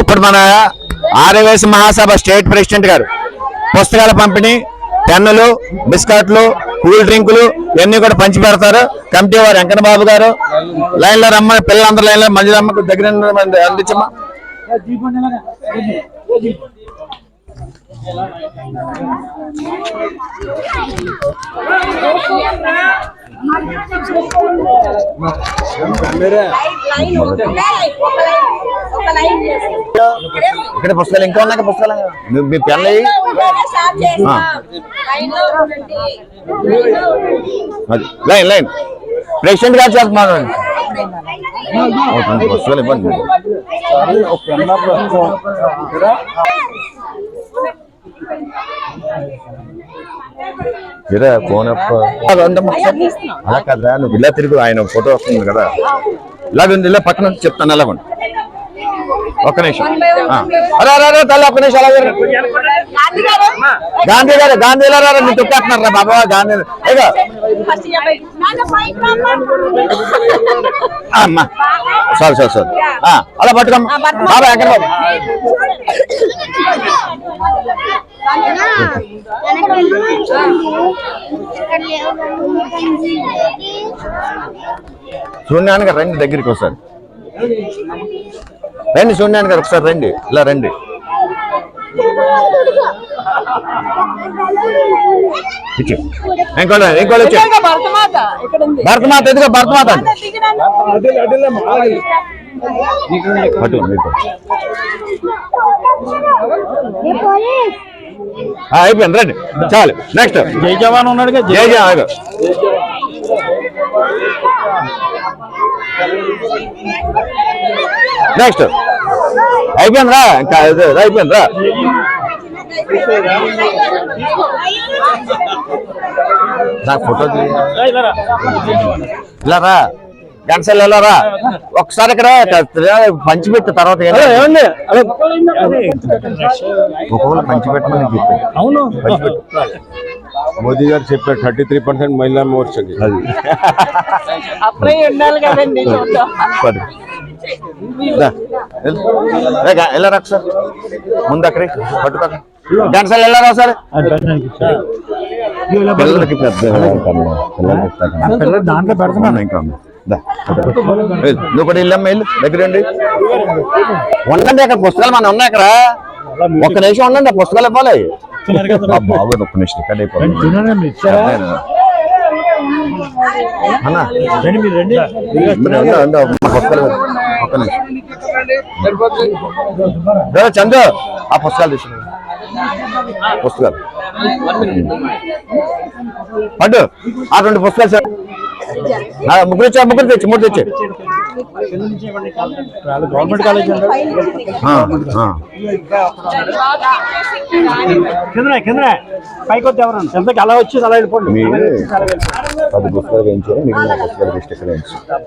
ఇప్పుడు మన ఆర్యవేశ మహాసభ state president గారు పుస్తకాల పంపిణీ పెన్నులు బిస్కెట్లు కూల్ డ్రింకులు ఇవన్నీ కూడా పంచి పెడతారు. కమిటీ వారు వెంకన్న బాబు గారు. లైన్లో రమ్మని పిల్లలందరూ లైన్లో మంజులమ్మకు దగ్గర నుండి అందించమ్మా. ఇక్కడ పుస్తకాలు ఇంకా ఉన్నాయి పుస్తకాలు? మీ- అది లైన్ లైన్. ప్రెసిడెంట్ గారు చేస్తున్నారు పుస్తకాలు ఇవ్వండి. ఇరా ఒకసారి. అలా కాదురా నువ్వు ఇలా తిరుగు ఆయన ఫోటో వస్తుంది కదా. ఇలాగ ఉంది ఇలా పక్కన చెప్తాను అలాగండి ఒక్క నిమిషం. అరే అరే తల్లి ఒక్క నిమిషం అలాగే గాంధీ గారు? గాంధీ గారు మీరు తొక్కేస్తున్నారు రా బాబా గాంధీ అమ్మా. Sorry sorry sorry. అలా పట్టుకోమ్మా బాబా ఎక్కడ బాబా? గారు రండి దగ్గరికి ఒకసారి. రండి సూర్యనారాయణ గారు ఒకసారి రండి. ఇలా రండి. ఇచ్చి. ఇంకోటి ఇంకోటి వచ్చి భరతమాత ఎదుగు భరతమాత అండి పట్టు మీకు ఆ, అయిపోయింది రండి. చాలు. నెక్స్ట్ జై జవాన్ ఉన్నాడుగా జై జై ఆగు. నెక్స్ట్ అయిపోయింది రా ఇంకా ఇది అయిపోయింది రా నాకు ఫోటో ఇలా రా. గంటసాల ఇలా రా ఒకసారి ఇక్కడ పంచిపెట్టు తర్వాత పంచిపెట్టమని అవును. మోదీ గారు చెప్పారు థర్టీ త్రీ పర్సెంట్ మహిళా మోర్చాకి అది. వెళ్ళరా ఒకసారి? ముందు అక్కడికి పట్టుకో గంటసాల వెళ్ళరా ఒకసారి? పిల్లలకి పెద్ద దాంట్లో పెడుతున్నాను. ఇంకా నువ్వు కూడా వెళ్ళు. దగ్గర ఉండి. ఉండండి అక్కడ పుస్తకాలు మన ఉన్నాయి అక్కడ. ఒక్క నిమిషం ఉండండి ఆ పుస్తకాలు ఇవ్వాలి. బాబు ఒక్క నిమిషం ఇక్కడ అన్నా. పుస్తకాలు. ఒక్క నిమిషం చందు. ఆ పుస్తకాలు తీసుకుని పుస్తకాలు. పట్టు. ఆ రెండు పుస్తకాలు సార్ ముగ్గురు ముగ్గురు తెచ్చి మూడు తెచ్చి. Government college. కింద కింద పైకి ఎవరన్నా? అలా వచ్చి అలా వెళ్ళిపోండి. మీరు పది పుస్తకాలు వేయించారు? మిగిలిన పుస్తకాలు స్టిక్కర్ వేయించారు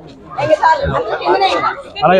అలాగే